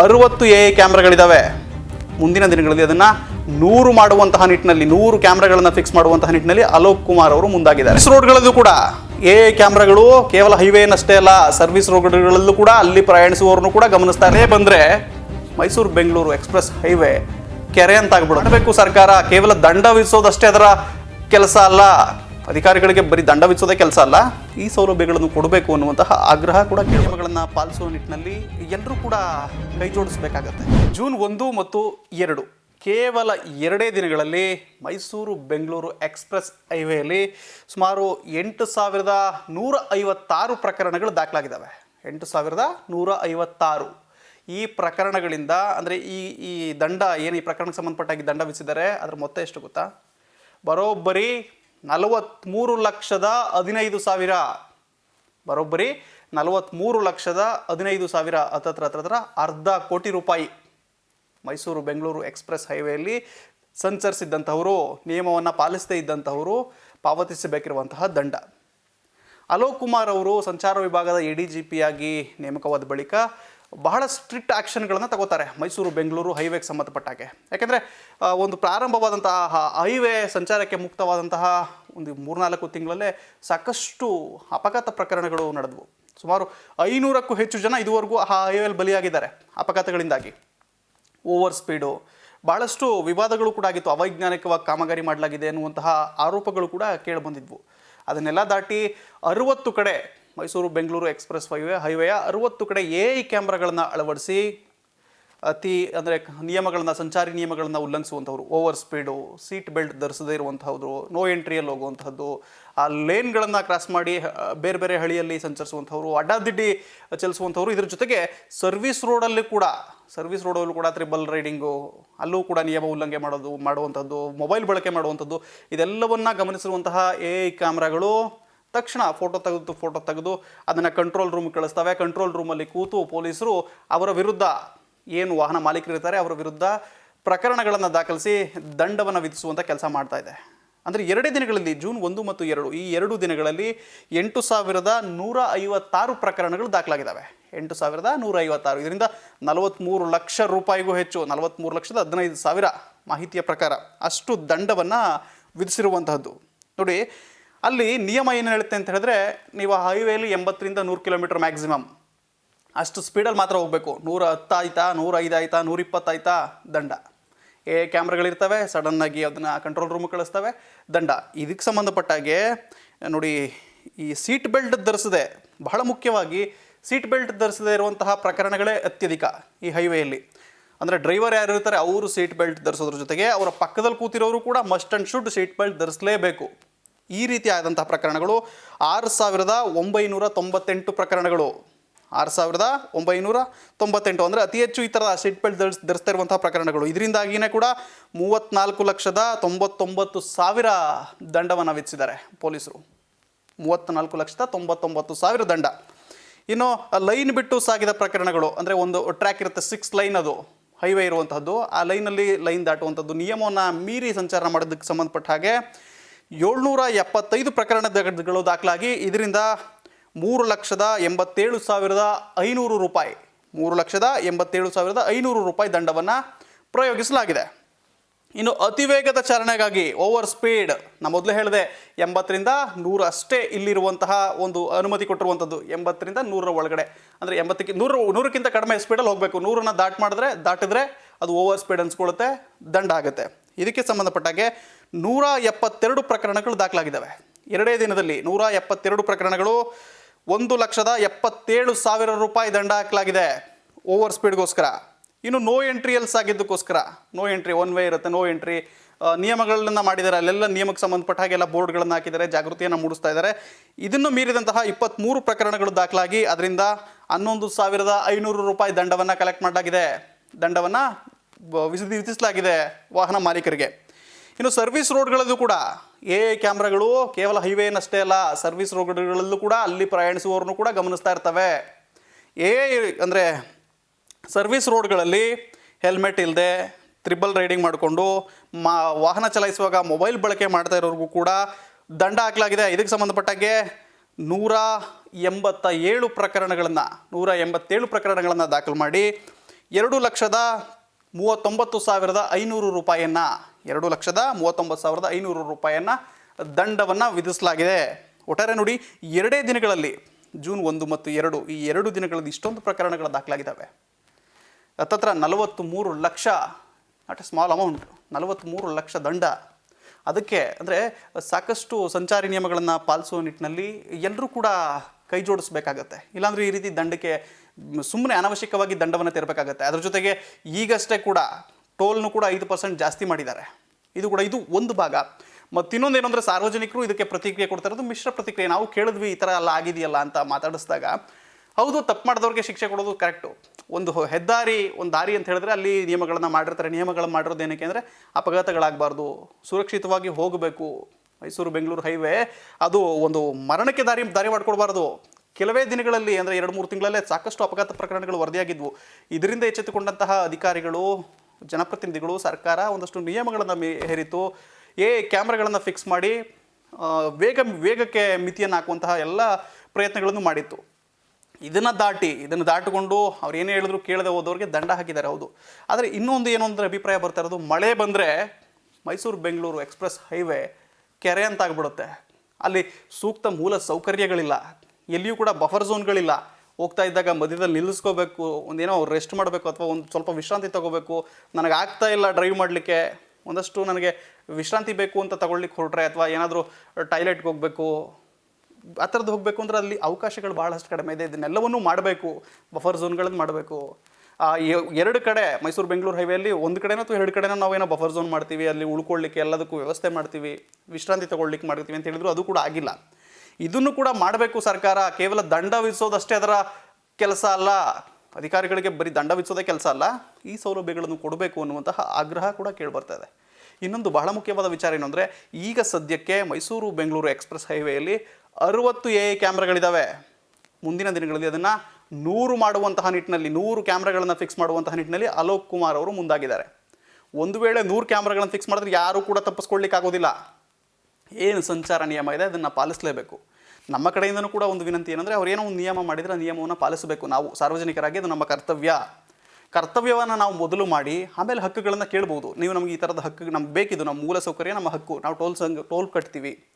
ಅರವತ್ತು ಎ ಕ್ಯಾಮ್ರಾಗಳಿದ್ದಾವೆ ಮುಂದಿನ ದಿನಗಳಲ್ಲಿ ಅದನ್ನು ನೂರು ಮಾಡುವಂತಹ ನಿಟ್ಟಿನಲ್ಲಿ, ನೂರು ಕ್ಯಾಮ್ರಾಗಳನ್ನ ಫಿಕ್ಸ್ ಮಾಡುವಂತಹ ನಿಟ್ಟಿನಲ್ಲಿ ಅಲೋಕ್ ಕುಮಾರ್ ಅವರು ಮುಂದಾಗಿದ್ದಾರೆ. ಸರ್ವಿಸ್ ರೋಡ್ಗಳಲ್ಲೂ ಕೂಡ, ಎ ಕ್ಯಾಮ್ರಾಗಳು ಕೇವಲ ಹೈವೇನಷ್ಟೇ ಅಲ್ಲ ಸರ್ವಿಸ್ ರೋಡ್ಗಳಲ್ಲೂ ಕೂಡ ಅಲ್ಲಿ ಪ್ರಯಾಣಿಸುವವರನ್ನು ಕೂಡ ಗಮನಿಸ್ತಾರೆ ಬಂದರೆ ಮೈಸೂರು ಬೆಂಗಳೂರು ಎಕ್ಸ್ಪ್ರೆಸ್ ಹೈವೇ ಕೆರೆ ಅಂತ ಆಗ್ಬಿಡೋದು ಮಾಡಬೇಕು ಸರ್ಕಾರ, ಕೇವಲ ದಂಡ ವಿಧಿಸೋದಷ್ಟೇ ಅದರ ಕೆಲಸ ಅಲ್ಲ. ಅಧಿಕಾರಿಗಳಿಗೆ ಬರೀ ದಂಡ ವಿಧಿಸೋದೇ ಕೆಲಸ ಅಲ್ಲ, ಈ ಸೌಲಭ್ಯಗಳನ್ನು ಕೊಡಬೇಕು ಅನ್ನುವಂತಹ ಆಗ್ರಹ ಕೂಡ ನಿಯಮಗಳನ್ನು ಪಾಲಿಸುವ ನಿಟ್ಟಿನಲ್ಲಿ ಎಲ್ಲರೂ ಕೂಡ ಕೈ ಜೋಡಿಸಬೇಕಾಗತ್ತೆ. ಜೂನ್ ಒಂದು ಮತ್ತು ಎರಡು, ಕೇವಲ ಎರಡೇ ದಿನಗಳಲ್ಲಿ ಮೈಸೂರು ಬೆಂಗಳೂರು ಎಕ್ಸ್ಪ್ರೆಸ್ ಹೈವೇಯಲ್ಲಿ ಸುಮಾರು ಎಂಟು ಸಾವಿರದ ನೂರ ಐವತ್ತಾರು ಪ್ರಕರಣಗಳು ದಾಖಲಾಗಿದ್ದಾವೆ. ಎಂಟು ಸಾವಿರದ ನೂರ ಐವತ್ತಾರು. ಈ ಪ್ರಕರಣಗಳಿಂದ ಅಂದರೆ ಈ ಈ ದಂಡ, ಏನು ಈ ಪ್ರಕರಣಕ್ಕೆ ಸಂಬಂಧಪಟ್ಟಾಗಿ ದಂಡ ವಿಧಿಸಿದ್ದಾರೆ, ಅದರ ಮೊತ್ತ ಎಷ್ಟು ಗೊತ್ತಾ? ಬರೋಬ್ಬರಿ ನಲವತ್ತ್ಮೂರು ಲಕ್ಷದ ಹದಿನೈದು ಸಾವಿರ. ಬರೋಬ್ಬರಿ ನಲವತ್ತ್ಮೂರು ಲಕ್ಷದ ಹದಿನೈದು ಸಾವಿರ. ಹತ್ತತ್ರ ಹತ್ರ ಅರ್ಧ ಕೋಟಿ ರೂಪಾಯಿ. ಮೈಸೂರು, ಬೆಂಗಳೂರು ಎಕ್ಸ್ಪ್ರೆಸ್ ಹೈವೇಯಲ್ಲಿ ಸಂಚರಿಸಿದ್ದಂಥವರು ನಿಯಮವನ್ನು ಪಾಲಿಸದೇ ಇದ್ದಂಥವರು ಪಾವತಿಸಬೇಕಿರುವಂತಹ ದಂಡ. ಅಲೋಕ್ ಕುಮಾರ್ ಅವರು ಸಂಚಾರ ವಿಭಾಗದ ಎ ಡಿ ಜಿ ಪಿಯಾಗಿ ನೇಮಕವಾದ ಬಳಿಕ ಬಹಳ ಸ್ಟ್ರಿಕ್ಟ್ ಆ್ಯಕ್ಷನ್ಗಳನ್ನು ತಗೋತಾರೆ ಮೈಸೂರು, ಬೆಂಗಳೂರು, ಹೈವೇಗೆ ಸಂಬಂಧಪಟ್ಟಾಗೆ ಯಾಕೆಂದರೆ ಒಂದು ಪ್ರಾರಂಭವಾದಂತಹ ಹೈವೇ ಸಂಚಾರಕ್ಕೆ ಮುಕ್ತವಾದಂತಹ ಒಂದು ಮೂರ್ನಾಲ್ಕು ತಿಂಗಳಲ್ಲೇ ಸಾಕಷ್ಟು ಅಪಘಾತ ಪ್ರಕರಣಗಳು ನಡೆದವು. ಸುಮಾರು ಐನೂರಕ್ಕೂ ಹೆಚ್ಚು ಜನ ಇದುವರೆಗೂ ಆ ಹೈವೇಲಿ ಬಲಿಯಾಗಿದ್ದಾರೆ ಅಪಘಾತಗಳಿಂದಾಗಿ. ಓವರ್ ಸ್ಪೀಡು ಭಾಳಷ್ಟು ವಿವಾದಗಳು ಕೂಡ ಆಗಿತ್ತು. ಅವೈಜ್ಞಾನಿಕವಾಗಿ ಕಾಮಗಾರಿ ಮಾಡಲಾಗಿದೆ ಎನ್ನುವಂತಹ ಆರೋಪಗಳು ಕೂಡ ಕೇಳಿಬಂದಿದ್ವು ಅದನ್ನೆಲ್ಲ ದಾಟಿ ಅರುವತ್ತು ಕಡೆ ಮೈಸೂರು ಬೆಂಗಳೂರು ಎಕ್ಸ್ಪ್ರೆಸ್ ಹೈವೇ ಹೈವೇಯ ಅರುವತ್ತು ಕಡೆ ಎ ಐ ಕ್ಯಾಮ್ರಾಗಳನ್ನು ಅಳವಡಿಸಿ, ಅತಿ ಅಂದರೆ ನಿಯಮಗಳನ್ನು, ಸಂಚಾರಿ ನಿಯಮಗಳನ್ನು ಉಲ್ಲಂಘಿಸುವಂಥವ್ರು ಓವರ್ ಸ್ಪೀಡು, ಸೀಟ್ ಬೆಲ್ಟ್ ಧರಿಸದೇ ಇರುವಂಥದ್ದು ನೋ ಎಂಟ್ರಿಯಲ್ಲಿ ಹೋಗುವಂಥದ್ದು ಆ ಲೇನ್ಗಳನ್ನು ಕ್ರಾಸ್ ಮಾಡಿ ಬೇರೆ ಬೇರೆ ಹಳಿಯಲ್ಲಿ ಸಂಚರಿಸುವಂಥವ್ರು ಅಡ್ಡಾದಿಡ್ಡಿ ಚಲಿಸುವಂಥವ್ರು ಇದ್ರ ಜೊತೆಗೆ ಸರ್ವಿಸ್ ರೋಡಲ್ಲಿ ಕೂಡ, ಸರ್ವಿಸ್ ರೋಡಲ್ಲೂ ಕೂಡ ತ್ರಿಬಲ್ ರೈಡಿಂಗು, ಅಲ್ಲೂ ಕೂಡ ನಿಯಮ ಉಲ್ಲಂಘನೆ ಮಾಡೋದು ಮಾಡುವಂಥದ್ದು ಮೊಬೈಲ್ ಬಳಕೆ ಮಾಡುವಂಥದ್ದು ಇದೆಲ್ಲವನ್ನು ಗಮನಿಸಿರುವಂತಹ ಎ ಐ ಕ್ಯಾಮ್ರಾಗಳು ತಕ್ಷಣ ಫೋಟೋ ತೆಗೆದು ಫೋಟೋ ತೆಗೆದು ಅದನ್ನು ಕಂಟ್ರೋಲ್ ರೂಮ್ ಕಳಿಸ್ತವೆ. ಕಂಟ್ರೋಲ್ ರೂಮಲ್ಲಿ ಕೂತು ಪೊಲೀಸರು ಅವರ ವಿರುದ್ಧ ಏನು ವಾಹನ ಮಾಲೀಕರಿರ್ತಾರೆ, ಅವರ ವಿರುದ್ಧ ಪ್ರಕರಣಗಳನ್ನು ದಾಖಲಿಸಿ ದಂಡವನ್ನು ವಿಧಿಸುವಂಥ ಕೆಲಸ ಮಾಡ್ತಾ ಇದೆ. ಅಂದರೆ ಎರಡೇ ದಿನಗಳಲ್ಲಿ, ಜೂನ್ ಒಂದು ಮತ್ತು ಎರಡು, ಈ ಎರಡು ದಿನಗಳಲ್ಲಿ ಎಂಟು ಸಾವಿರದ ನೂರ ಐವತ್ತಾರು ಪ್ರಕರಣಗಳು ದಾಖಲಾಗಿದ್ದಾವೆ. ಎಂಟು ಸಾವಿರದ ನೂರ ಐವತ್ತಾರು. ಇದರಿಂದ ನಲವತ್ತ್ಮೂರು ಲಕ್ಷ ರೂಪಾಯಿಗೂ ಹೆಚ್ಚು ನಲವತ್ತ್ಮೂರು ಲಕ್ಷದ ಹದಿನೈದು ಸಾವಿರ ಮಾಹಿತಿಯ ಪ್ರಕಾರ ಅಷ್ಟು ದಂಡವನ್ನು ವಿಧಿಸಿರುವಂತಹದ್ದು. ನೋಡಿ ಅಲ್ಲಿ ನಿಯಮ ಏನು ಹೇಳುತ್ತೆ ಅಂತ ಹೇಳಿದ್ರೆ, ನೀವು ಹೈವೇಲಿ ಎಂಬತ್ತರಿಂದ ನೂರು ಕಿಲೋಮೀಟರ್ ಮ್ಯಾಕ್ಸಿಮಮ್ ಅಷ್ಟು ಸ್ಪೀಡಲ್ಲಿ ಮಾತ್ರ ಹೋಗಬೇಕು. ನೂರ ಹತ್ತು ಆಯ್ತಾ ನೂರೈದು ಆಯಿತಾ ಆಯ್ತಾ, ನೂರ ಇಪ್ಪತ್ತಾಯ್ತಾ ದಂಡ. ಏ ಕ್ಯಾಮ್ರಾಗಳಿರ್ತವೆ ಸಡನ್ನಾಗಿ ಅದನ್ನು ಕಂಟ್ರೋಲ್ ರೂಮ್ ಕಳಿಸ್ತವೆ, ದಂಡ. ಇದಕ್ಕೆ ಸಂಬಂಧಪಟ್ಟಾಗೆ ನೋಡಿ, ಈ ಸೀಟ್ ಬೆಲ್ಟ್ ಧರಿಸದೆ, ಬಹಳ ಮುಖ್ಯವಾಗಿ ಸೀಟ್ ಬೆಲ್ಟ್ ಧರಿಸದೇ ಇರುವಂತಹ ಪ್ರಕರಣಗಳೇ ಅತ್ಯಧಿಕ ಈ ಹೈವೇಯಲ್ಲಿ ಅಂದರೆ ಡ್ರೈವರ್ ಯಾರು ಇರ್ತಾರೆ ಅವರು ಸೀಟ್ ಬೆಲ್ಟ್ ಧರಿಸೋದ್ರ ಜೊತೆಗೆ, ಅವರ ಪಕ್ಕದಲ್ಲಿ ಕೂತಿರೋರು ಕೂಡ must and should seat belt ಧರಿಸಲೇಬೇಕು. ಈ ರೀತಿ ಆದಂತಹ ಪ್ರಕರಣಗಳು ಆರು ಸಾವಿರದ ಒಂಬೈನೂರ ತೊಂಬತ್ತೆಂಟು ಪ್ರಕರಣಗಳು. ಆರು ಸಾವಿರದ ಒಂಬೈನೂರ ತೊಂಬತ್ತೆಂಟು ಅಂದರೆ ಅತಿ ಹೆಚ್ಚು ಈ ಥರದ ಸೀಟ್ ಬೆಲ್ಟ್ ಧರಿಸ್ ಧರಿಸ್ತಾ ಇರುವಂತಹ ಪ್ರಕರಣಗಳು. ಇದರಿಂದಾಗಿಯೇ ಕೂಡ ಮೂವತ್ತ್ನಾಲ್ಕು ಲಕ್ಷದ ತೊಂಬತ್ತೊಂಬತ್ತು ಸಾವಿರ ದಂಡವನ್ನು ವಿಧಿಸಿದ್ದಾರೆ ಪೊಲೀಸರು. ಮೂವತ್ತ್ನಾಲ್ಕು ಲಕ್ಷದ ತೊಂಬತ್ತೊಂಬತ್ತು ಸಾವಿರ ದಂಡ. ಇನ್ನು ಲೈನ್ ಬಿಟ್ಟು ಸಾಗಿದ ಪ್ರಕರಣಗಳು ಅಂದರೆ ಒಂದು ಟ್ರ್ಯಾಕ್ ಇರುತ್ತೆ, ಸಿಕ್ಸ್ ಲೈನ್ ಅದು. ಹೈವೇ ಇರುವಂಥದ್ದು ಆ ಲೈನಲ್ಲಿ ಲೈನ್ ದಾಟುವಂಥದ್ದು ನಿಯಮವನ್ನು ಮೀರಿ ಸಂಚಾರ ಮಾಡೋದಕ್ಕೆ ಸಂಬಂಧಪಟ್ಟ ಹಾಗೆ ಏಳ್ನೂರ ಎಪ್ಪತ್ತೈದು ಪ್ರಕರಣಗಳು ದಾಖಲಾಗಿ, ಇದರಿಂದ ಮೂರು ಲಕ್ಷದ ಎಂಬತ್ತೇಳು ಸಾವಿರದ ಐನೂರು ರೂಪಾಯಿ, ಮೂರು ಲಕ್ಷದ ಎಂಬತ್ತೇಳು ಸಾವಿರದ ಐನೂರು ರೂಪಾಯಿ ದಂಡವನ್ನು ಪ್ರಯೋಗಿಸಲಾಗಿದೆ. ಇನ್ನು ಅತಿವೇಗದ ಚಾಲನೆಗಾಗಿ ಓವರ್ ಸ್ಪೀಡ್, ನಾ ಮೊದಲು ಹೇಳಿದೆ, ಎಂಬತ್ತರಿಂದ ನೂರು ಅಷ್ಟೇ ಇಲ್ಲಿರುವಂತಹ ಒಂದು ಅನುಮತಿ ಕೊಟ್ಟಿರುವಂಥದ್ದು, ಎಂಬತ್ತರಿಂದ ನೂರರ ಒಳಗಡೆ. ಅಂದರೆ ಎಂಬತ್ತಕ್ಕೆ, ನೂರು, ನೂರಕ್ಕಿಂತ ಕಡಿಮೆ ಸ್ಪೀಡಲ್ಲಿ ಹೋಗಬೇಕು. ನೂರನ್ನು ದಾಟ್ ಮಾಡಿದ್ರೆ, ದಾಟಿದ್ರೆ ಅದು ಓವರ್ ಸ್ಪೀಡ್ ಅನ್ಸ್ಕೊಳ್ಳುತ್ತೆ, ದಂಡ ಆಗುತ್ತೆ. ಇದಕ್ಕೆ ಸಂಬಂಧಪಟ್ಟಾಗೆ ನೂರ ಎಪ್ಪತ್ತೆರಡು ಪ್ರಕರಣಗಳು ದಾಖಲಾಗಿದ್ದಾವೆ. ಎರಡೇ ದಿನದಲ್ಲಿ ನೂರ ಎಪ್ಪತ್ತೆರಡು ಪ್ರಕರಣಗಳು, ಒಂದು ಲಕ್ಷದ ಎಪ್ಪತ್ತೇಳು ಸಾವಿರ ರೂಪಾಯಿ ದಂಡ ಹಾಕಲಾಗಿದೆ. ಓವರ್ ಸ್ಪೀಡ್ಗೋಸ್ಕರ. ಇನ್ನು ನೋ ಎಂಟ್ರಿ ಎಲ್ಸ್ ಆಗಿದ್ದಕ್ಕೋಸ್ಕರ, ನೋ ಎಂಟ್ರಿ ಒನ್ ವೇ ಇರುತ್ತೆ, ನೋ ಎಂಟ್ರಿ ನಿಯಮಗಳನ್ನ ಮಾಡಿದ್ದಾರೆ. ಅಲ್ಲೆಲ್ಲ ನಿಯಮಕ್ಕೆ ಸಂಬಂಧಪಟ್ಟ ಹಾಗೆಲ್ಲ ಬೋರ್ಡ್ಗಳನ್ನು ಹಾಕಿದ್ದಾರೆ, ಜಾಗೃತಿಯನ್ನು ಮೂಡಿಸ್ತಾ ಇದ್ದಾರೆ. ಇದನ್ನು ಮೀರಿದಂತಹ ಇಪ್ಪತ್ತ್ಮೂರು ಪ್ರಕರಣಗಳು ದಾಖಲಾಗಿ, ಅದರಿಂದ ಹನ್ನೊಂದು ಸಾವಿರದ ಐನೂರು ರೂಪಾಯಿ ದಂಡವನ್ನು ಕಲೆಕ್ಟ್ ಮಾಡಲಾಗಿದೆ. ದಂಡವನ್ನು ವಿಧಿಸಿ ವಿಧಿಸಲಾಗಿದೆ ವಾಹನ ಮಾಲೀಕರಿಗೆ. ಇನ್ನು ಸರ್ವಿಸ್ ರೋಡ್ಗಳಲ್ಲೂ ಕೂಡ ಎ ಕ್ಯಾಮ್ರಾಗಳು ಕೇವಲ ಹೈವೇನಷ್ಟೇ ಅಲ್ಲ, ಸರ್ವಿಸ್ ರೋಡ್ಗಳಲ್ಲೂ ಕೂಡ ಅಲ್ಲಿ ಪ್ರಯಾಣಿಸುವವ್ರನ್ನೂ ಕೂಡ ಗಮನಿಸ್ತಾ ಇರ್ತವೆ. ಎ ಅಂದರೆ ಸರ್ವಿಸ್ ರೋಡ್ಗಳಲ್ಲಿ ಹೆಲ್ಮೆಟ್ ಇಲ್ಲದೆ ತ್ರಿಬಲ್ ರೈಡಿಂಗ್ ಮಾಡಿಕೊಂಡು ಮಾ, ವಾಹನ ಚಲಾಯಿಸುವಾಗ ಮೊಬೈಲ್ ಬಳಕೆ ಮಾಡ್ತಾ ಇರೋರಿಗೂ ಕೂಡ ದಂಡ ಹಾಕಲಾಗಿದೆ. ಇದಕ್ಕೆ ಸಂಬಂಧಪಟ್ಟಾಗೆ ನೂರ ಎಂಬತ್ತ ಏಳು ಪ್ರಕರಣಗಳನ್ನು, ನೂರ ಎಂಬತ್ತೇಳು ಪ್ರಕರಣಗಳನ್ನು ದಾಖಲು ಮಾಡಿ ಎರಡು ಲಕ್ಷದ ಮೂವತ್ತೊಂಬತ್ತು ಸಾವಿರದ ಐನೂರು ರೂಪಾಯಿಯನ್ನು, ಎರಡು ಲಕ್ಷದ ಮೂವತ್ತೊಂಬತ್ತು ಸಾವಿರದ ಐನೂರು ರೂಪಾಯಿಯನ್ನು ದಂಡವನ್ನು ವಿಧಿಸಲಾಗಿದೆ. ಒಟ್ಟಾರೆ ನೋಡಿ, ಎರಡೇ ದಿನಗಳಲ್ಲಿ, ಜೂನ್ ಒಂದು ಮತ್ತು ಎರಡು, ಈ ಎರಡು ದಿನಗಳಲ್ಲಿ ಇಷ್ಟೊಂದು ಪ್ರಕರಣಗಳು ದಾಖಲಾಗಿದ್ದಾವೆ. ಹತ್ತತ್ರ ನಲವತ್ತು ಮೂರು lakh not a small amount ನಲವತ್ತ್ಮೂರು ಲಕ್ಷ ದಂಡ. ಅದಕ್ಕೆ ಅಂದರೆ ಸಾಕಷ್ಟು ಸಂಚಾರಿ ನಿಯಮಗಳನ್ನು ಪಾಲಿಸುವ ನಿಟ್ಟಿನಲ್ಲಿ ಎಲ್ಲರೂ ಕೂಡ ಕೈ ಜೋಡಿಸ್ಬೇಕಾಗತ್ತೆ. ಇಲ್ಲಾಂದರೆ ಈ ರೀತಿ ದಂಡಕ್ಕೆ ಸುಮ್ಮನೆ ಅನವಶ್ಯಕವಾಗಿ ದಂಡವನ್ನು ತೆರಬೇಕಾಗತ್ತೆ. ಅದ್ರ ಜೊತೆಗೆ ಈಗಷ್ಟೇ ಕೂಡ ಟೋಲ್ನು ಕೂಡ ಐದು ಪರ್ಸೆಂಟ್ ಜಾಸ್ತಿ ಮಾಡಿದ್ದಾರೆ. ಇದು ಕೂಡ ಇದು ಒಂದು ಭಾಗ. ಮತ್ತು ಇನ್ನೊಂದು ಏನಂದ್ರೆ ಸಾರ್ವಜನಿಕರು ಇದಕ್ಕೆ ಪ್ರತಿಕ್ರಿಯೆ ಕೊಡ್ತಾ ಇರೋದು ಮಿಶ್ರ ಪ್ರತಿಕ್ರಿಯೆ. ನಾವು ಕೇಳಿದ್ವಿ ಈ ಥರ ಎಲ್ಲ ಆಗಿದೆಯಲ್ಲ ಅಂತ ಮಾತಾಡಿಸಿದಾಗ, ಹೌದು, ತಪ್ಪು ಮಾಡಿದವ್ರಿಗೆ ಶಿಕ್ಷೆ ಕೊಡೋದು ಕರೆಕ್ಟು. ಒಂದು ಹೆದ್ದಾರಿ, ಒಂದು ದಾರಿ ಅಂತ ಹೇಳಿದ್ರೆ ಅಲ್ಲಿ ನಿಯಮಗಳನ್ನು ಮಾಡಿರ್ತಾರೆ. ನಿಯಮಗಳನ್ನು ಮಾಡಿರೋದು ಏನಕ್ಕೆ ಅಂದರೆ ಅಪಘಾತಗಳಾಗಬಾರ್ದು, ಸುರಕ್ಷಿತವಾಗಿ ಹೋಗಬೇಕು. ಮೈಸೂರು ಬೆಂಗಳೂರು ಹೈವೇ, ಅದು ಒಂದು ಮರಣಕ್ಕೆ ದಾರಿ ದಾರಿ ಮಾಡಿಕೊಡ್ಬಾರ್ದು. ಕೆಲವೇ ದಿನಗಳಲ್ಲಿ ಅಂದರೆ ಎರಡು ಮೂರು ತಿಂಗಳಲ್ಲೇ ಸಾಕಷ್ಟು ಅಪಘಾತ ಪ್ರಕರಣಗಳು ವರದಿಯಾಗಿದ್ವು. ಇದರಿಂದ ಎಚ್ಚೆತ್ತುಕೊಂಡಂತಹ ಅಧಿಕಾರಿಗಳು, ಜನಪ್ರತಿನಿಧಿಗಳು, ಸರ್ಕಾರ ಒಂದಷ್ಟು ನಿಯಮಗಳನ್ನು ಹೇರಿತು ಏ, ಕ್ಯಾಮ್ರಾಗಳನ್ನು ಫಿಕ್ಸ್ ಮಾಡಿ ವೇಗ, ವೇಗಕ್ಕೆ ಮಿತಿಯನ್ನು ಹಾಕುವಂತಹ ಎಲ್ಲ ಪ್ರಯತ್ನಗಳನ್ನು ಮಾಡಿತ್ತು. ಇದನ್ನು ದಾಟಿ, ಇದನ್ನು ದಾಟಿಕೊಂಡು ಅವ್ರು ಏನೇ ಹೇಳಿದ್ರು ಕೇಳದೆ ಹೋದವ್ರಿಗೆ ದಂಡ ಹಾಕಿದ್ದಾರೆ, ಹೌದು. ಆದರೆ ಇನ್ನೊಂದು ಏನೋ ಅಂದರೆ ಅಭಿಪ್ರಾಯ ಬರ್ತಾ ಇರೋದು, ಮಳೆ ಬಂದರೆ ಮೈಸೂರು ಬೆಂಗಳೂರು ಎಕ್ಸ್ಪ್ರೆಸ್ ಹೈವೇ ಕೆರೆ ಅಂತಾಗ್ಬಿಡುತ್ತೆ. ಅಲ್ಲಿ ಸೂಕ್ತ ಮೂಲ ಸೌಕರ್ಯಗಳಿಲ್ಲ. ಎಲ್ಲಿಯೂ ಕೂಡ ಬಫರ್ ಝೋನ್ಗಳಿಲ್ಲ ಹೋಗ್ತಾ ಇದ್ದಾಗ ಮಧ್ಯದಲ್ಲಿ ನಿಲ್ಲಿಸ್ಕೋಬೇಕು, ಒಂದೇನೋ ರೆಸ್ಟ್ ಮಾಡಬೇಕು ಅಥವಾ ಒಂದು ಸ್ವಲ್ಪ ವಿಶ್ರಾಂತಿ ತಗೋಬೇಕು. ನನಗೆ ಆಗ್ತಾ ಇಲ್ಲ ಡ್ರೈವ್ ಮಾಡಲಿಕ್ಕೆ. ಒಂದಷ್ಟು ನನಗೆ ವಿಶ್ರಾಂತಿ ಬೇಕು ಅಂತ ತಗೊಳ್ಲಿಕ್ಕೆ ಹೊರಟ್ರೆ ಅಥವಾ ಏನಾದರೂ ಟಾಯ್ಲೆಟ್ಗೆ ಹೋಗಬೇಕು, ಆ ಥರದ್ದು ಹೋಗಬೇಕು ಅಂದರೆ ಅಲ್ಲಿ ಅವಕಾಶಗಳು ಭಾಳಷ್ಟು ಕಡಿಮೆ ಇದೆ. ಇದನ್ನೆಲ್ಲವನ್ನೂ ಮಾಡಬೇಕು. ಬಫರ್ ಝೋನ್ಗಳನ್ನು ಮಾಡಬೇಕು. ಎರಡು ಕಡೆ, ಮೈಸೂರು ಬೆಂಗಳೂರು ಹೈವೇಲಿ ಒಂದು ಕಡೆ ಅಥವಾ ಎರಡು ಕಡೆನೋ ನಾವೇನೋ ಬಫರ್ ಝೋನ್ ಮಾಡ್ತೀವಿ, ಅಲ್ಲಿ ಉಳ್ಕೊಳ್ಳಿಕ್ಕೆ ಎಲ್ಲದಕ್ಕೂ ವ್ಯವಸ್ಥೆ ಮಾಡ್ತೀವಿ, ವಿಶ್ರಾಂತಿ ತಗೊಳ್ಳಿಕ್ಕೆ ಮಾಡ್ತೀವಿ ಅಂತ ಹೇಳಿದ್ರು ಅದು ಕೂಡ ಆಗಿಲ್ಲ. ಇದನ್ನು ಕೂಡ ಮಾಡಬೇಕು ಸರ್ಕಾರ, ಕೇವಲ ದಂಡ ವಿಧಿಸೋದಷ್ಟೇ ಅದರ ಕೆಲಸ ಅಲ್ಲ. ಅಧಿಕಾರಿಗಳಿಗೆ ಬರೀ ದಂಡ ವಿಧಿಸೋದೇ ಕೆಲಸ ಅಲ್ಲ, ಈ ಸೌಲಭ್ಯಗಳನ್ನು ಕೊಡಬೇಕು ಅನ್ನುವಂತಹ ಆಗ್ರಹ ಕೂಡ ಕೇಳಿಬರ್ತಾ ಇದೆ. ಇನ್ನೊಂದು ಬಹಳ ಮುಖ್ಯವಾದ ವಿಚಾರ ಏನು ಅಂದರೆ, ಈಗ ಸದ್ಯಕ್ಕೆ ಮೈಸೂರು ಬೆಂಗಳೂರು ಎಕ್ಸ್ಪ್ರೆಸ್ ಹೈವೇಯಲ್ಲಿ ಅರುವತ್ತು ಎ ಕ್ಯಾಮ್ರಾಗಳಿದ್ದಾವೆ ಮುಂದಿನ ದಿನಗಳಲ್ಲಿ ಅದನ್ನು ನೂರು ಮಾಡುವಂತಹ ನಿಟ್ಟಿನಲ್ಲಿ, ನೂರು ಕ್ಯಾಮ್ರಾಗಳನ್ನು ಫಿಕ್ಸ್ ಮಾಡುವಂತಹ ನಿಟ್ಟಿನಲ್ಲಿ ಅಲೋಕ್ ಕುಮಾರ್ ಅವರು ಮುಂದಾಗಿದ್ದಾರೆ. ಒಂದು ವೇಳೆ ನೂರು ಕ್ಯಾಮ್ರಾಗಳನ್ನು ಫಿಕ್ಸ್ ಮಾಡಿದ್ರೆ ಯಾರೂ ಕೂಡ ತಪ್ಪಿಸ್ಕೊಳ್ಳಿಕ್ಕೆ ಆಗೋದಿಲ್ಲ ಏನು ಸಂಚಾರ ನಿಯಮ ಇದೆ, ಅದನ್ನು ಪಾಲಿಸಲೇಬೇಕು. ನಮ್ಮ ಕಡೆಯಿಂದನೂ ಕೂಡ ಒಂದು ವಿನಂತಿ ಏನಂದರೆ, ಅವ್ರು ಏನೋ ಒಂದು ನಿಯಮ ಮಾಡಿದರೆ ಆ ನಿಯಮವನ್ನು ಪಾಲಿಸಬೇಕು. ನಾವು ಸಾರ್ವಜನಿಕರಾಗಿ ಅದು ನಮ್ಮ ಕರ್ತವ್ಯ. ಕರ್ತವ್ಯವನ್ನು ನಾವು ಮೊದಲು ಮಾಡಿ, ಆಮೇಲೆ ಹಕ್ಕುಗಳನ್ನು ಕೇಳ್ಬೋದು. ನೀವು ನಮಗೆ ಈ ಥರದ ಹಕ್ಕು ನಮ್ಗೆ ಬೇಕಿದ್ದು, ನಮ್ಮ ಮೂಲ ಸೌಕರ್ಯ, ನಮ್ಮ ಹಕ್ಕು. ನಾವು ಟೋಲ್ ಸಂಘ, ಟೋಲ್ ಕಟ್ತೀವಿ.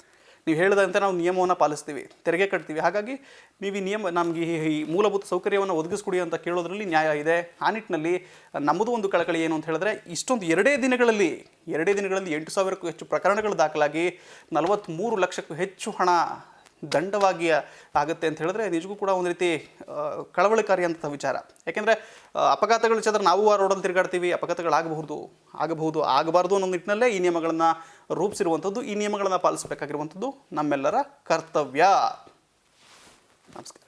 ನೀವು ಹೇಳಿದಂತೆ ನಾವು ನಿಯಮವನ್ನು ಪಾಲಿಸ್ತೀವಿ, ತೆರಿಗೆ ಕಟ್ತೀವಿ. ಹಾಗಾಗಿ ನೀವು ನಿಯಮ, ನಮಗೆ ಈ- ಈ ಮೂಲಭೂತ ಸೌಕರ್ಯವನ್ನು ಒದಗಿಸ್ಕೊಡಿ ಅಂತ ಕೇಳೋದ್ರಲ್ಲಿ ನ್ಯಾಯ ಇದೆ. ಆ ನಿಟ್ಟಿನಲ್ಲಿ ನಮ್ಮದು ಒಂದು ಕಳಕಳಿ ಏನು ಅಂತ ಹೇಳಿದ್ರೆ, ಇಷ್ಟೊಂದು ಎರಡೇ ದಿನಗಳಲ್ಲಿ ಎರಡೇ ದಿನಗಳಲ್ಲಿ ಎಂಟು ಸಾವಿರಕ್ಕೂ ಹೆಚ್ಚು ಪ್ರಕರಣಗಳು ದಾಖಲಾಗಿ ನಲವತ್ತ್ಮೂರು ಲಕ್ಷಕ್ಕೂ ಹೆಚ್ಚು ಹಣ ದಂಡವಾಗಿ ಆಗುತ್ತೆ ಅಂತ ಹೇಳಿದ್ರೆ ನಿಜಕ್ಕೂ ಕೂಡ ಒಂದು ರೀತಿ ಕಳವಳಕಾರಿ ಅಂತ ವಿಚಾರ. ಯಾಕೆಂದರೆ ಅಪಘಾತಗಳು ಚಂದ್ರ ನಾವು ಆ ರೋಡಲ್ಲಿ ತಿರುಗಾಡ್ತೀವಿ, ಅಪಘಾತಗಳಾಗಬಹುದು, ಆಗಬಹುದು, ಆಗಬಾರ್ದು ಅನ್ನೋ ನಿಟ್ಟಿನಲ್ಲೇ ಈ ನಿಯಮಗಳನ್ನು ರೂಪಿಸಿರುವಂಥದ್ದು, ಈ ನಿಯಮಗಳನ್ನು ಪಾಲಿಸಬೇಕಾಗಿರುವಂಥದ್ದು ನಮ್ಮೆಲ್ಲರ ಕರ್ತವ್ಯ. ನಮಸ್ಕಾರ.